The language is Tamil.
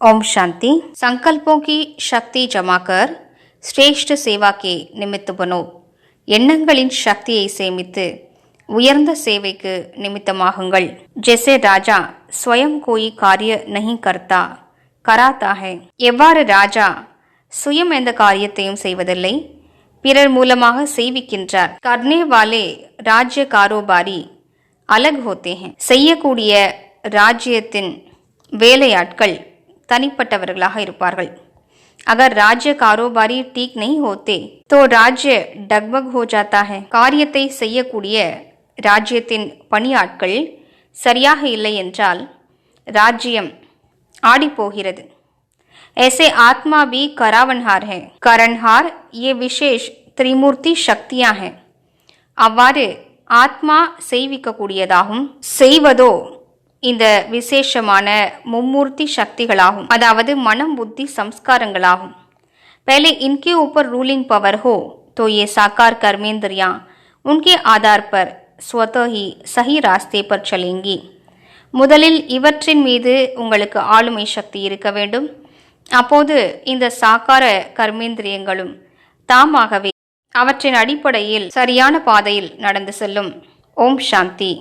ओम शांति संकल्पों की शक्ति जमा कर श्रेष्ठ सेवा के निमित्त बनो எண்ணங்களின் சக்தியை சேமித்து உயர்ந்த சேவைக்கு நிமித்தமாகுங்கள் ஜெசே ராஜா ஸ்வயம் கோயி காரிய நஹி கர்த்தா கராத்தா ஹை எவ்வாறு ராஜா சுயம் எந்த காரியத்தையும் செய்வதில்லை பிறர் மூலமாக செய்விக்கின்றார் கர்னே வாலே ராஜ்ய காரோபாரி அலக் ஹோத்தே ஹை செய்யக்கூடிய ராஜ்யத்தின் வேலையாட்கள் தனிப்பட்டவர்களாக இருப்பார்கள் अगर राज्य कारोबारी ठीक नहीं होते तो राज्य डगमग हो जाता है காரியத்தை செய்யக்கூடிய ராஜ்யத்தின் பணியாட்கள் சரியாக இல்லை என்றால் ராஜ்யம் ஆடிப்போகிறது ऐसे आत्मा भी करावनहार है करणहार ये विशेष त्रिमूर्ति शक्तियां हैं அவ்வாறு ஆத்மா செய்விக்கக்கூடியதாகும் செய்வதோ இந்த விசேஷமான மும்மூர்த்தி சக்திகளாகும். அதாவது மனம் புத்தி சம்ஸ்காரங்களாகும். पहले இன்கே ऊपर ரூலிங் பவர் ஹோ தோ ஏ சாக்கார் கர்மேந்திரியா உன்கே आधार पर स्वतः ही सही रास्ते पर முதலில் இவற்றின் மீது உங்களுக்கு ஆளுமை சக்தி இருக்க வேண்டும். அப்போது இந்த சாக்கார கர்மேந்திரியங்களும் தாமாகவே அவற்றின் அடிப்படையில் சரியான பாதையில் நடந்து செல்லும். ஓம் சாந்தி.